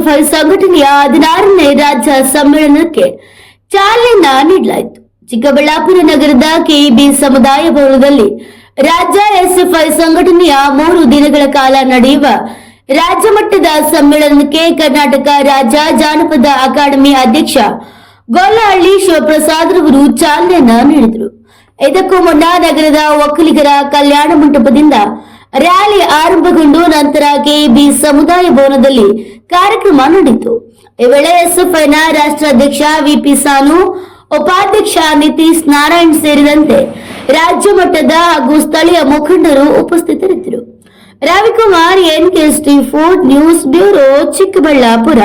SFI ಸಂಘಟನೆಯ ಹದಿನಾರನೇ ರಾಜ್ಯ ಸಮ್ಮೇಳನಕ್ಕೆ ಚಾಲನೆ ನೀಡಲಾಯಿತು. ಚಿಕ್ಕಬಳ್ಳಾಪುರ ನಗರದ ಕೆಇಬಿ ಸಮುದಾಯ ಭವನದಲ್ಲಿ ರಾಜ್ಯ ಎಸ್ಎಫ್ಐ ಸಂಘಟನೆಯ ಮೂರು ದಿನಗಳ ಕಾಲ ನಡೆಯುವ ರಾಜ್ಯ ಮಟ್ಟದ ಸಮ್ಮೇಳನಕ್ಕೆ ಕರ್ನಾಟಕ ರಾಜ್ಯ ಜಾನಪದ ಅಕಾಡೆಮಿ ಅಧ್ಯಕ್ಷ ಗೊಲ್ಲಹಳ್ಳಿ ಶಿವಪ್ರಸಾದ್ ರವರು ಚಾಲನೆಯನ್ನ ನೀಡಿದರು. ಇದಕ್ಕೂ ಮುನ್ನ ನಗರದ ಒಕ್ಕಲಿಗರ ಕಲ್ಯಾಣ ಮಂಟಪದಿಂದ ರ್ಯಾಲಿ ಆರಂಭಗೊಂಡು ನಂತರ ಕೆಇಬಿ ಸಮುದಾಯ ಭವನದಲ್ಲಿ ಕಾರ್ಯಕ್ರಮ ನಡೆಯಿತು. ಈ ವೇಳೆ ಎಸ್ಎಫ್ಐನ ರಾಷ್ಟ್ರಾಧ್ಯಕ್ಷ ವಿಪಿ ಸಾನು, ಉಪಾಧ್ಯಕ್ಷ ನಿತೀಶ್ ನಾರಾಯಣ್ ಸೇರಿದಂತೆ ರಾಜ್ಯ ಮಟ್ಟದ ಹಾಗೂ ಸ್ಥಳೀಯ ಮುಖಂಡರು ಉಪಸ್ಥಿತರಿದ್ದರು. Ravikumar, NKST, fort news bureau, Chikkaballapur.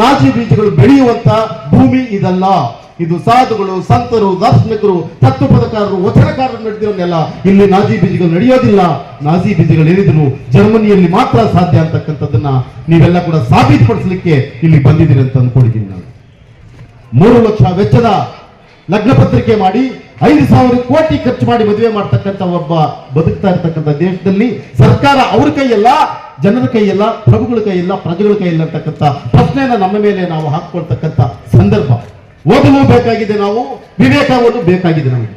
Nazi ಬೀಜಗಳು ಬೆಳೆಯುವಂತ ಭೂಮಿ ಇದಲ್ಲ. ಇದು ಸಾಧುಗಳು, ಸಂತರು ದಾರ್ಶನಿಕರು ತತ್ವಪದಕಾರರು ವಚನಕಾರರು ನಡೆದಿರೋನ್ನೆಲ್ಲ ಇಲ್ಲಿ ನಾಜಿ ಬೀಜಗಳು ನಡೆಯೋದಿಲ್ಲ. ನಾಜಿ ಬೀಜಗಳು ಏನಿದ್ರು ಜರ್ಮನಿಯಲ್ಲಿ ಮಾತ್ರ ಸಾಧ್ಯ ಅಂತಕ್ಕಂಥದ್ದನ್ನ ನೀವೆಲ್ಲ ಕೂಡ ಸಾಬೀತುಪಡಿಸಲಿಕ್ಕೆ ಇಲ್ಲಿ ಬಂದಿದ್ದೀರಿ ಅಂತ ಅಂದ್ಕೊಂಡಿದ್ದೀನಿ ನಾನು. ಮೂರು ಲಕ್ಷ ವೆಚ್ಚದ ಲಗ್ನ ಪತ್ರಿಕೆ ಮಾಡಿ ಐದು ಸಾವಿರ ಕೋಟಿ ಖರ್ಚು ಮಾಡಿ ಮದುವೆ ಮಾಡ್ತಕ್ಕಂಥ ಒಬ್ಬ ಬದುಕ್ತಾ ಇರ್ತಕ್ಕಂಥ ದೇಶದಲ್ಲಿ ಸರ್ಕಾರ ಅವ್ರ ಕೈಯಲ್ಲ, ಜನರ ಕೈಯಲ್ಲ, ಪ್ರಭುಗಳ ಕೈಯಲ್ಲ, ಪ್ರಜೆಗಳ ಕೈಯಲ್ಲ ಅಂತಕ್ಕಂಥ ಪ್ರಶ್ನೆಯನ್ನ ನಮ್ಮ ಮೇಲೆ ನಾವು ಹಾಕೊಳ್ತಕ್ಕಂಥ ಸಂದರ್ಭ. ಓದಲು ಬೇಕಾಗಿದೆ ನಾವು, ವಿವೇಕವನ್ನು ಬೇಕಾಗಿದೆ ನಮಗೆ.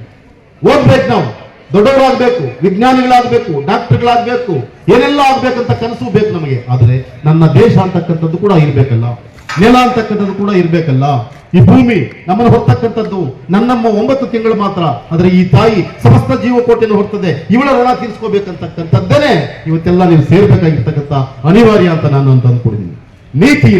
ಓದ್ಬೇಕು ನಾವು. ದೊಡ್ಡವರಾಗಬೇಕು, ವಿಜ್ಞಾನಿಗಳಾಗಬೇಕು, ಡಾಕ್ಟರ್ಗಳಾಗಬೇಕು, ಏನೆಲ್ಲ ಆಗ್ಬೇಕಂತ ಕನಸು ಬೇಕು ನಮಗೆ. ಆದರೆ ನನ್ನ ದೇಶ ಅಂತಕ್ಕಂಥದ್ದು ಕೂಡ ಇರಬೇಕಲ್ಲ. ನೆಲ ಅಂತಕ್ಕಂಥದ್ದು ಕೂಡ ಇರ್ಬೇಕಲ್ಲ. ಈ ಭೂಮಿ ನಮ್ಮನ್ನು ಹೊರ್ತಕ್ಕಂಥದ್ದು ನನ್ನಮ್ಮ ಒಂಬತ್ತು ತಿಂಗಳು ಮಾತ್ರ. ಆದರೆ ಈ ತಾಯಿ ಸಮಸ್ತ ಜೀವಕೋಟೆಯನ್ನು ಹೊರ್ತದೆ ಇವಳ ಋಣ ತೀರಿಸ್ಕೋಬೇಕಂತಕ್ಕಂಥದ್ದೇನೆ ಇವತ್ತೆಲ್ಲ ನೀವು ಸೇರ್ಬೇಕಾಗಿರ್ತಕ್ಕಂಥ ಅನಿವಾರ್ಯ ಅಂತ ನಾನು ಅಂತ ಅಂದ್ಕೊಂಡಿದ್ದೀನಿ. ನೀತಿ